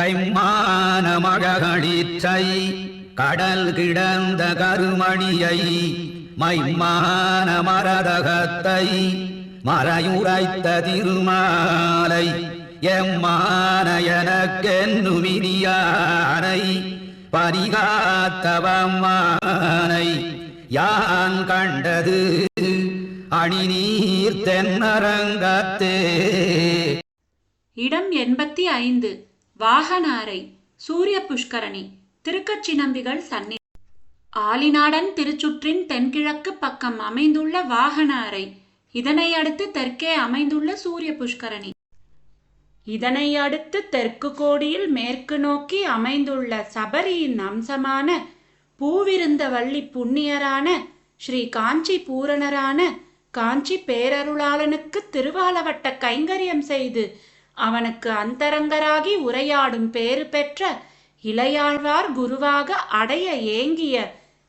கைமான மழகடிச்சை கடல் கிடந்த கருமணியை மைமான மரதகத்தை மறையுரைத்த திருமாலை எம்மான எனக்கென்னுமினியானை பரிகாத்தவம்மானை யான் கண்டது அணி நீர் தென்னரங்கத்தே. இடம் எண்பத்தி ஐந்து. வாகனாரை சூரிய புஷ்கரணி திருக்கச்சி நம்பிகள் சன்னி. ஆலிநாடன் திருச்சுற்றின் தென்கிழக்கு பக்கம் அமைந்துள்ள வாகனாரை இதனை அடுத்து தெற்கே அமைந்துள்ள சூரிய புஷ்கரணி. இதனை அடுத்து தெற்கு கோடியில் மேற்கு நோக்கி அமைந்துள்ள சபரியின் அம்சமான பூவிருந்தவள்ளி புண்ணியரான ஸ்ரீ காஞ்சி பூரணரான காஞ்சி பேரருளாளனுக்கு திருவாலவட்ட கைங்கரியம் செய்து அவனுக்கு அந்தரங்கராகி உரையாடும் பேறு பெற்ற இளையாழ்வார் குருவாக அடைய ஏங்கிய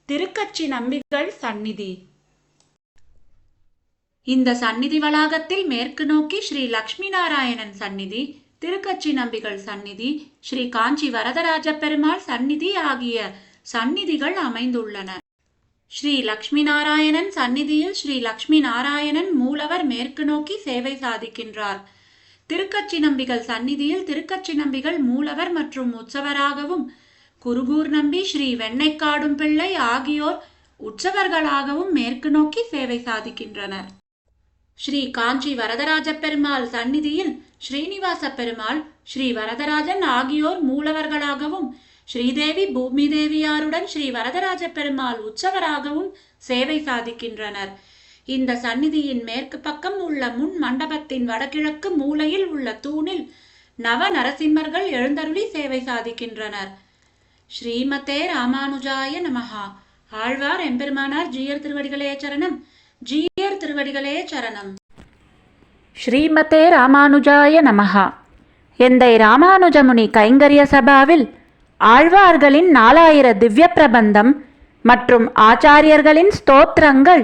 திருக்கச்சி நம்பிகள் சந்நிதி. இந்த சந்நிதி வளாகத்தில் மேற்கு நோக்கி ஸ்ரீ லக்ஷ்மி நாராயணன் சந்நிதி திருக்கச்சி நம்பிகள் சந்நிதி ஸ்ரீ காஞ்சி வரதராஜ பெருமாள் சந்நிதி ஆகிய சந்நிதிகள் அமைந்துள்ளன. ஸ்ரீ லக்ஷ்மி நாராயணன் சந்நிதியில் ஸ்ரீ லக்ஷ்மி நாராயணன் மூலவர் மேற்கு நோக்கி சேவை சாதிக்கின்றார். திருக்கச்சி நம்பிகள் சந்நிதியில் திருக்கச்சி நம்பிகள் மூலவர் மற்றும் உற்சவராகவும் குருகூர் நம்பி ஸ்ரீ வெண்ணைக்காடும் பிள்ளை ஆகியோர் உற்சவர்களாகவும் மேற்கு நோக்கி சேவை சாதிக்கின்றனர். ஸ்ரீ காஞ்சி வரதராஜ பெருமாள் சந்நிதியில் ஸ்ரீனிவாச பெருமாள் ஸ்ரீ வரதராஜன் ஆகியோர் மூலவர்களாகவும் ஸ்ரீதேவி பூமி தேவியாருடன் ஸ்ரீ வரதராஜ பெருமாள் உற்சவராகவும் சேவை சாதிக்கின்றனர். இந்த சந்நிதியின் மேற்கு பக்கம் உள்ள முன் மண்டபத்தின் வடகிழக்கு மூலையில் உள்ள தூணில் நவ நரசிம்மர்கள் எழுந்தருளி சேவை சாதிக்கின்றனர். ஸ்ரீமதே ராமானுஜாய நமஹா. ஆழ்வார் எம்பெருமானார் ஜீயர் திருவடிகளே சரணம். ஜீயர் திருவடிகளே சரணம். ஸ்ரீமதே ராமானுஜாய நமஹா. எந்தை ராமானுஜமுனி கைங்கரிய சபாவில் ஆழ்வார்களின் நாலாயிர திவ்ய பிரபந்தம் மற்றும் ஆச்சாரியர்களின் ஸ்தோத்திரங்கள்